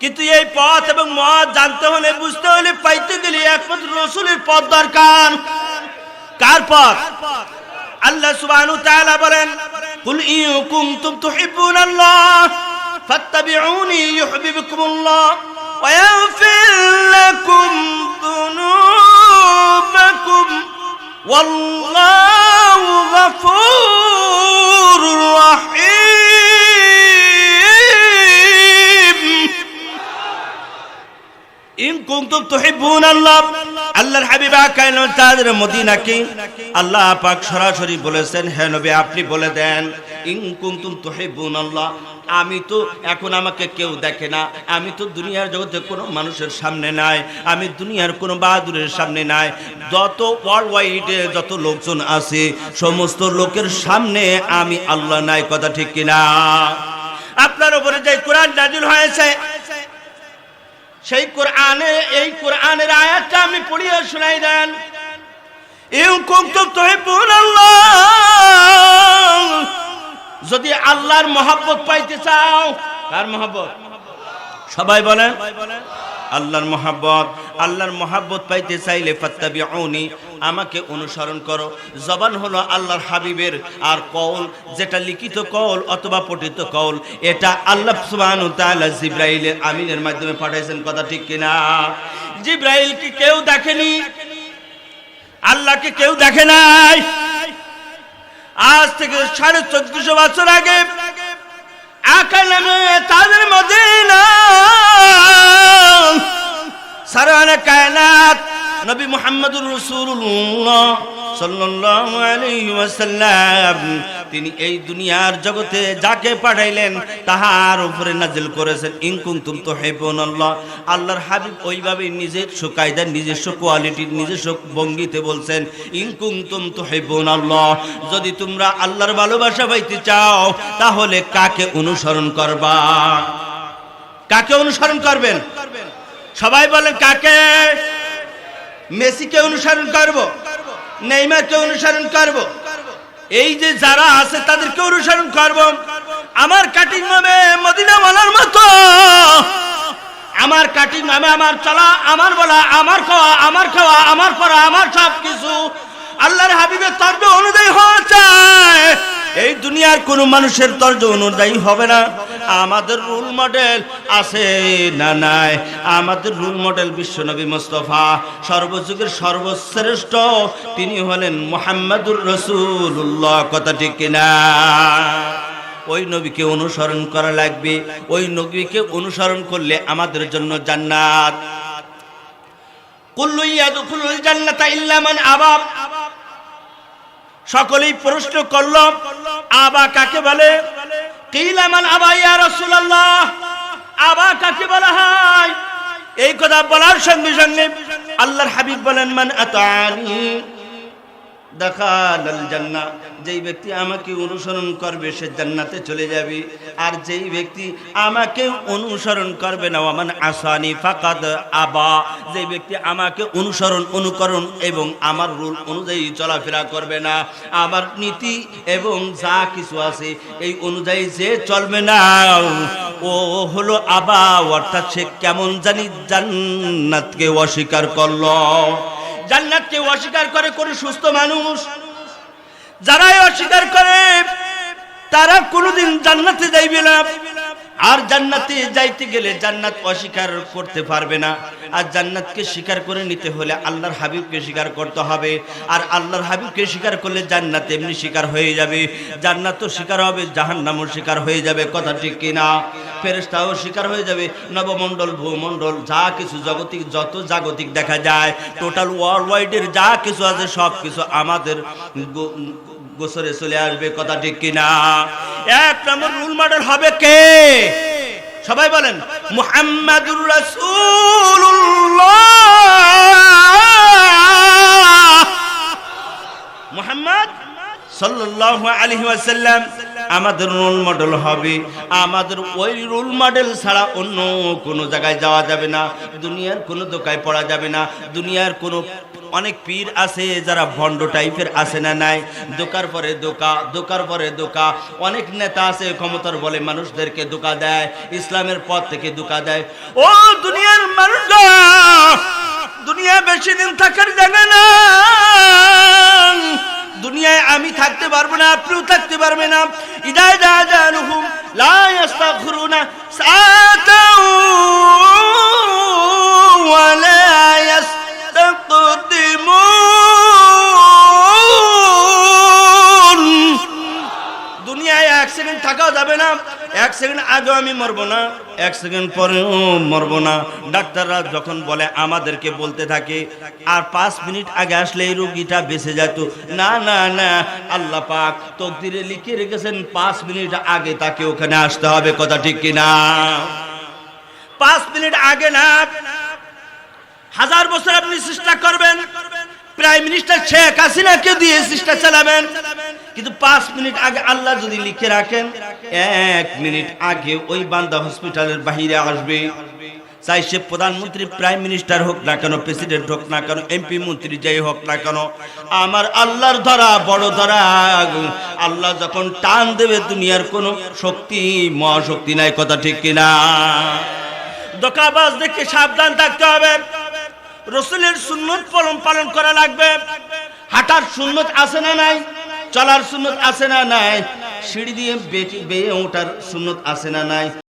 কিন্তু এই পথ এবং মত জানতে হলে, বুঝতে হলে, পাইতে গেলে একমাত্র রসুলের পথ দরকার। কার পথ? আল্লাহ সুবহানাহু তাআলা বলেন, কুল ইন কুনতুম তুহিব্বুনাল্লাহ ফাত্তাবিউনি ইউহিব্বুকুমুল্লাহ, ওয়া ইয়াগফির লাকুম যুনুবাকুম ওয়াল্লাহু আল্লাহ আল্লাহর হাবিবা কাইন তাদের মদিনাকে আল্লাহ পাক সরাসরি বলেছেন, হে নবী আপনি বলে দেন, ইন কুনতুম তুহিব্বুন আল্লাহ আমি তো এখন আমাকে কেউ দেখে না, আমি তো দুনিয়ার জগতে কোনো মানুষের সামনে নাই, আমি দুনিয়ার কোনো বাহাদুরের সামনে নাই, যত ওয়ার্ল্ড ওয়াইডে যত লোকজন আছে, সমস্ত লোকের সামনে আমি আল্লাহ নাই, কথা ঠিক কিনা? আপনার উপরে যে কোরআন নাজিল হয়েছে সেই কোরআনে, এই কোরআনের আয়াতটা আমি পড়িয়ে শুনাই দেন। যদি আল্লাহর মহাব্বত পাইতে চাও, কার মহাব্বত? সবাই বলেন। আল্লাহর মহাব্বত আল্লাহর মহাব্বত পাইতে চাইলে ফাত্তাবিউনি, আমাকে অনুসরণ করো। জবান হলো আল্লাহর হাবিবের আর কওল, যেটা লিখিত কওল অথবা পঠিত কওল, এটা আল্লাহ ওয়া তাআলা জিবরাইলের আমিনের মাধ্যমে পাঠাইছেন, কথা ঠিক কিনা? জিবরাইল কি কেউ দেখেনি? আল্লাহকে কেউ দেখে নাই? আজ থেকে সাড়ে চোদ্দশো বছর আগে আকাল নামে তাদের মদিনা সারানা কায়নাত নবী মুহাম্মদুর রাসূলুল্লাহ সাল্লাল্লাহু আলাইহি ওয়াসাল্লাম, তিনি এই দুনিয়ার জগতে যাকে পাঠাইলেন তাহার উপরে নাজিল করেছেন। ইন কুনতুম তুহিব্বুনাল্লাহ আল্লাহর হাবিব ওইভাবে নিজের কায়দা নিজস্ব কোয়ালিটির, নিজস্ব ভঙ্গিতে বলছেন, ইন কুনতুম তুহিব্বুনাল্লাহ যদি তোমরা আল্লাহর ভালোবাসা পাইতে চাও, তাহলে কাকে অনুসরণ করবা? কাকে অনুসরণ করবেন? সবাই বলেন কাকে? মেসিকে অনুসরণ করব? নেইমারকে অনুসরণ করব? এই যে যারা আছে তাদেরকে অনুসরণ করব। আমার কাটিং মদিনা বলার মতো। আমার কাটিং নামে আমার চলা, আমার বলা, আমার খাওয়া আমার খাওয়া, আমার পড়া আমার সব কিছু আল্লাহর হাবিবের তর্জ অনুযায়ী হওয়া চায় এই দুনিয়ার কোন মানুষের তর্জ অনুযায়ী হবে না। আমাদের রুল মডেল আছে না নাই? আমাদের রুল মডেল বিশ্বনবী মুস্তফা, সর্বযুগের সর্বশ্রেষ্ঠ। তিনি হলেন মোহাম্মদুর রসুল্লাহ কথা ঠিক কিনা? ওই নবীকে অনুসরণ করা লাগবে। ওই নবীকে অনুসরণ করলে আমাদের জন্য জান্নাত। সকলেই প্রশ্ন করল, আবা কাকে বলে? আবা ইয়া আবা আল্লাহর হাবিব বলেন মান আতানি দেখাল জান্নাহ। যেই ব্যক্তি আমাকে অনুসরণ করবে, সে জান্নাতে চলে যাবে। আর যেই ব্যক্তি আমাকে অনুসরণ করবে না আমান আসানি ফাকাদ আবা। যেই ব্যক্তি আমাকে অনুসরণ, অনুকরণ এবং আমার রুল অনুযায়ী চলাফেরা করবে না, আমার নীতি এবং যা কিছু আছে, এই অনুযায়ী যে চলবে না, ও হলো আবা। অর্থাৎ সে কেমন জানি জান্নাতকে অস্বীকার করল। জান্নাতকে অস্বীকার করে কোন সুস্থ মানুষ। যারাই অস্বীকার করে, তারা কোনোদিন জান্নাতে যাইবে না। আর জান্নাতে যাইতে গেলে জান্নাত অস্বীকার করতে পারবে না। আর জান্নাতকে স্বীকার করে নিতে হলে আল্লাহর হাবিবকে স্বীকার করতে হবে। আর আল্লাহর হাবিবকে স্বীকার করলে জান্নাত এমনি স্বীকার হয়ে যাবে। জান্নাত তো স্বীকার হবে, জাহান্নামও স্বীকার হয়ে যাবে। কথা ঠিক কিনা? ফেরেস্তাও শিকার হয়ে যাবে। নবমণ্ডল, ভূমণ্ডল, যা কিছু জগতিক, যত জাগতিক দেখা যায় টোটাল ওয়ার্ল্ড ওয়াইডের যা কিছু আছে, সব কিছু আমাদের গোসরে চলে আসবে, কথা ঠিক কিনা? এক নম্বর রুল মডেল হবে কে? সবাই বলেন, মুহাম্মাদুর রাসূলুল্লাহ। মুহাম্মদ সাল্লাল্লাহু আলাইহি ওয়াসাল্লাম। আমাদের রোল মডেল হবে। আমাদের ওই রোল মডেল ছাড়া অন্য কোনো জায়গায় যাওয়া যাবে না। দুনিয়ার কোনো দোকায় পড়া যাবে না। দুনিয়ার কোনো অনেক পীর আছে যারা ভণ্ড টাইপের আছে না নাই। দোকার পরে দোকা, দোকার পরে দোকা। অনেক নেতা আছে, ক্ষমতার বলে মানুষদেরকে দোকা দেয়, ইসলামের পথ থেকে দোকা দেয়। ও দুনিয়ার মানুষ দুনিয়া বেশি দিন থাকার জায়গা না। দুনিয়ায় আমি থাকতে পারব না, আপনিও থাকতে পারবে না। ইদায় যা জানুহুম লা ইস্তাগফিরুনা সাআতাও সেকেন্ড আগেও আমি মরবো না, এক সেকেন্ড মরবো না। ডাক্তাররা যখন বলে আমাদেরকে বলতে থাকে, আর পাঁচ মিনিট আগে আসলে এই রোগীটা বেঁচে যেত। না না না, আল্লাহ পাক তকদিরে লিখে রেখেছেন, পাঁচ মিনিট আগে তাকে ওখানে আসতে হবে, কথা ঠিক কিনা পাঁচ মিনিট আগে না, হাজার বছর আপনি চেষ্টা করবেন, প্রাইম মিনিস্টার শেখ হাসিনাকে দিয়ে চেষ্টা চালাবেন কিন্তু পাঁচ মিনিট আগে আল্লাহ যদি লিখে রাখেন, এক মিনিট আগে ওই বান্দা হসপিটালের বাহিরে আসবে। চাই সে প্রধানমন্ত্রী, প্রাইম মিনিস্টার হোক না কেন, প্রেসিডেন্ট হোক না কেন, এমপি, মন্ত্রী যাই হোক না কেন, আমার আল্লাহর ধরা, বড় ধরা, আল্লাহ যখন টান দেবে দুনিয়ার কোনো শক্তি, মহাশক্তি নাই, কথা ঠিক কিনা? দোকাবাজ দেখে সাবধান থাকতে হবে। রসুলের সুন্নত পালন পালন করা লাগবে। হাঁটার সুন্নত আছে না নাই? চলার সুন্নত আছে না নাই? সিঁড়ি দিয়ে বেয়ে ওঠার সুন্নত আছে না নাই?